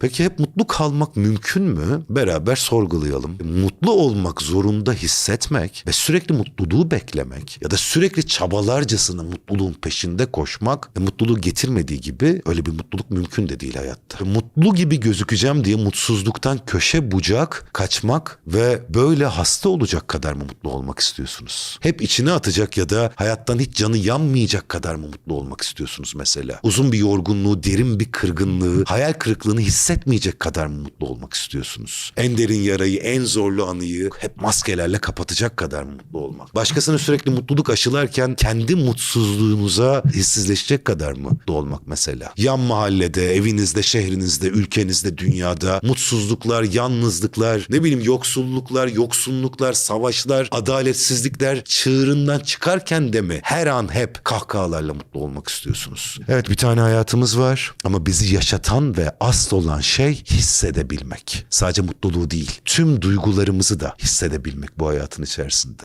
Peki hep mutlu kalmak mümkün mü? Beraber sorgulayalım. Mutlu olmak zorunda hissetmek ve sürekli mutluluğu beklemek ya da sürekli çabalarcasına mutluluğun peşinde koşmak ve mutluluğu getirmediği gibi öyle bir mutluluk mümkün de değil hayatta. Mutlu gibi gözükeceğim diye mutsuzluktan köşe bucak kaçmak ve böyle hasta olacak kadar mı mutlu olmak istiyorsunuz? Hep içine atacak ya da hayattan hiç canı yanmayacak kadar mı mutlu olmak istiyorsunuz mesela? Uzun bir yorgunluğu, derin bir kırgınlığı, hayal kırıklığını hissetmeyecek kadar mı mutlu olmak istiyorsunuz? En derin yarayı, en zorlu anıyı hep maskelerle kapatacak kadar mı mutlu olmak? Başkasına sürekli mutluluk aşılarken kendi mutsuzluğunuza hissizleşecek kadar mı mutlu olmak mesela? Yan mahallede, evinizde, şehrinizde, ülkenizde, dünyada mutsuzluklar, yalnızlıklar, ne bileyim yoksulluklar, yoksunluklar, savaşlar, adaletsizlikler çığırından çıkarken de mi her an hep kahkahalarla mutlu olmak istiyorsunuz? Evet bir tane hayatımız var ama bizi yaşatan ve asıl olan şey hissedebilmek. Sadece mutluluğu değil, tüm duygularımızı da hissedebilmek bu hayatın içerisinde.